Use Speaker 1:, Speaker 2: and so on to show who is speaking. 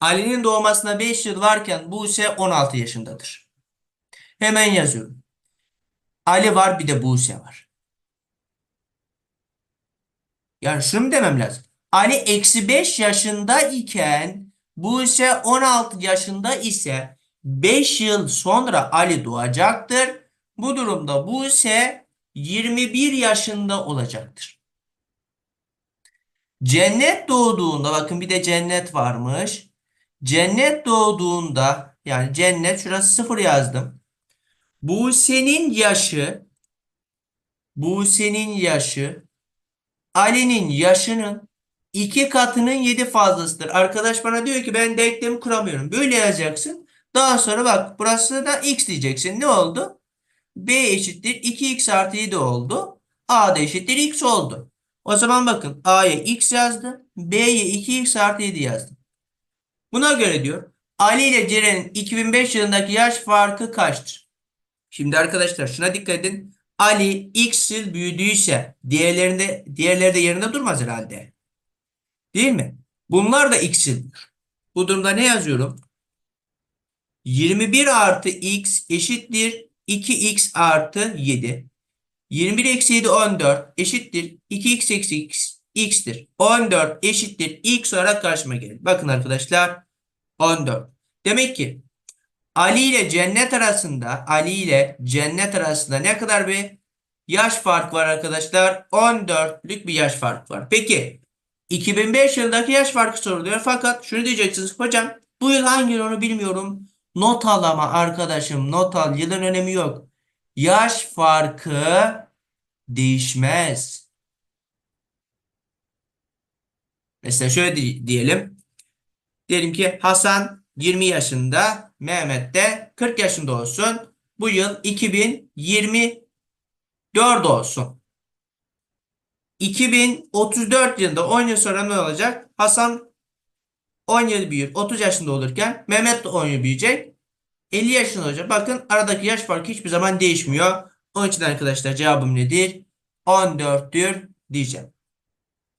Speaker 1: Ali'nin doğmasına 5 yıl varken Buse 16 yaşındadır. Hemen yazıyorum. Ali var bir de Buse var. Yani şunu demem lazım? Ali eksi 5 yaşında iken Buse 16 yaşında ise 5 yıl sonra Ali doğacaktır. Bu durumda Buse 21 yaşında olacaktır. Cennet doğduğunda bakın bir de cennet varmış. Cennet doğduğunda yani cennet şurası sıfır yazdım. Buse'nin yaşı Buse'nin yaşı Ali'nin yaşının iki katının yedi fazlasıdır. Arkadaş bana diyor ki ben denklemi kuramıyorum. Böyle yazacaksın. Daha sonra bak burası da x diyeceksin. Ne oldu? B eşittir 2x artı 7 oldu. A da eşittir x oldu. O zaman bakın A'ya x yazdı. B'ye 2x artı 7 yazdım. Buna göre diyor Ali ile Ceren'in 2005 yılındaki yaş farkı kaçtır? Şimdi arkadaşlar şuna dikkat edin. Ali x yıl büyüdüyse diğerlerinde diğerleri de yerinde durmaz herhalde. Değil mi? Bunlar da x yıl. Bu durumda ne yazıyorum? 21 artı x eşittir 2x artı 7. 21 eksi 7 14 eşittir 2x eksi x x'tir. 14 eşittir x olarak karşıma gelir. Bakın arkadaşlar 14. Demek ki Ali ile cennet arasında Ali ile cennet arasında ne kadar bir yaş fark var arkadaşlar? 14'lük bir yaş fark var. Peki 2005 yılındaki yaş farkı soruluyor. Fakat şunu diyeceksiniz hocam bu yıl hangi yıl onu bilmiyorum. Not al ama arkadaşım not al. Yılın önemi yok. Yaş farkı değişmez. Mesela şöyle di- diyelim. Diyelim ki Hasan 20 yaşında, Mehmet de 40 yaşında olsun. Bu yıl 2024 olsun. 2034 yılında 10 yıl sonra ne olacak? Hasan 10 yıl büyür. 30 yaşında olurken Mehmet de 10 yıl büyüyecek. 50 yaşında olacak. Bakın aradaki yaş farkı hiçbir zaman değişmiyor. Onun için arkadaşlar cevabım nedir? 14'tür diyeceğim.